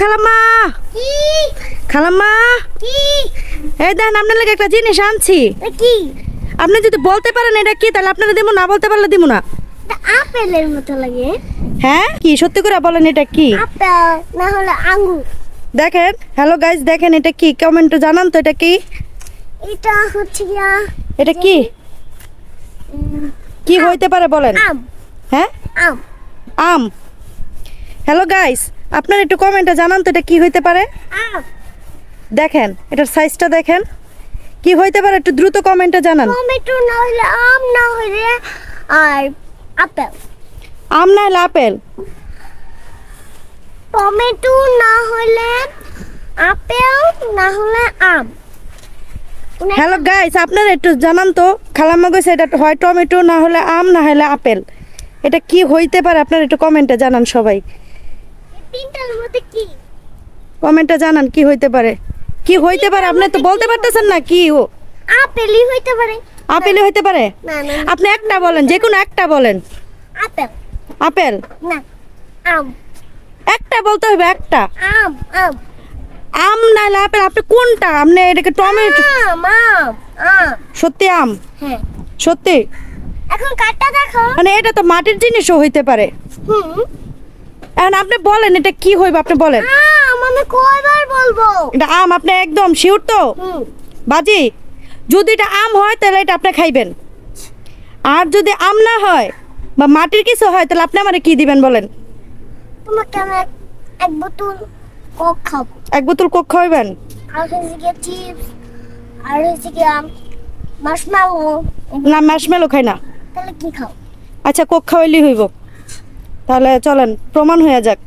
খালাম্মা। খালাম্মা। এই দেখেন আপনার লাগে একটা জিনিস আনছি। কি? আপনি যদি বলতে পারেন এটা কি তাহলে আপনারা দিব না বলতে পারলে দিব না। আপেলের মতো লাগে। হ্যাঁ? কি সত্যি করে বলেন এটা কি? আপেল না হলে আঙ্গুর। দেখেন হ্যালো গাইজ দেখেন এটা কি কমেন্টে জানান তো এটা কি। এটা হচ্ছে এটা কি? কি হইতে পারে বলেন। আম। হ্যাঁ? আম। আম। হ্যালো গাইস আপনার একটু কমেন্টে জানান তো এটা কি হইতে পারে। দেখেন এটার সাইজটা দেখেন। কি হইতে পারে একটু দ্রুত কমেন্টে জানান। টমেটো না হলে আম না হলে আর আপেল। আম না হলে আপেল? টমেটো না হলে আপেল না হলে আম। হ্যালো গাইস আপনারা একটু জানান তো খালাম্মা গেছে এটা হয় টমেটো না হলে আম না হলে আপেল। এটা কি হইতে পারে আপনারা একটু কমেন্টে জানান সবাই। তিনটার মধ্যে কি? কমেন্টে জানান কি হইতে পারে? কি হইতে পারে? আপনি তো বলতে পারতেছেন না কি ও। আপেলই হইতে পারে। আপেলই হইতে পারে? না না আপনি একটা বলেন যে কোনো একটা বলেন। আপেল। আপেল? না আম। একটা বলতে হবে একটা। আম আম। আম না আপেল আপনি কোনটা? আপনি এটাকে টমেটো আম আম আম। সত্যি আম? হ্যাঁ। সত্যি? এখন কাটটা দেখো মানে এটা তো মাটির জিনিসও হইতে পারে। হুম। এখন আপনি বলেন এটা কি হইবে আপনি বলেন। আম আমি কয়বার বলব? এটা আম আপনি একদম শিওর তো? বাজি যদি এটা আম হয় তাহলে এটা আপনি খাইবেন। আর যদি আম না হয় বা মাটির কিছু হয় তাহলে আপনি আমারে কি দিবেন বলেন? তোমাকে আমি এক- এক বোতল কক খাব। এক বোতল কোক খাওয়াবেন আর হচ্ছে গিয়ে চিপস আর হচ্ছে গিয়ে মাশমালো না ম্যাশমেলো খাই না। তাহলে কি খাও আচ্ছা কোক খাওয়াইলেই হইব। তাহলে চলেন প্রমাণ হয়ে যাক।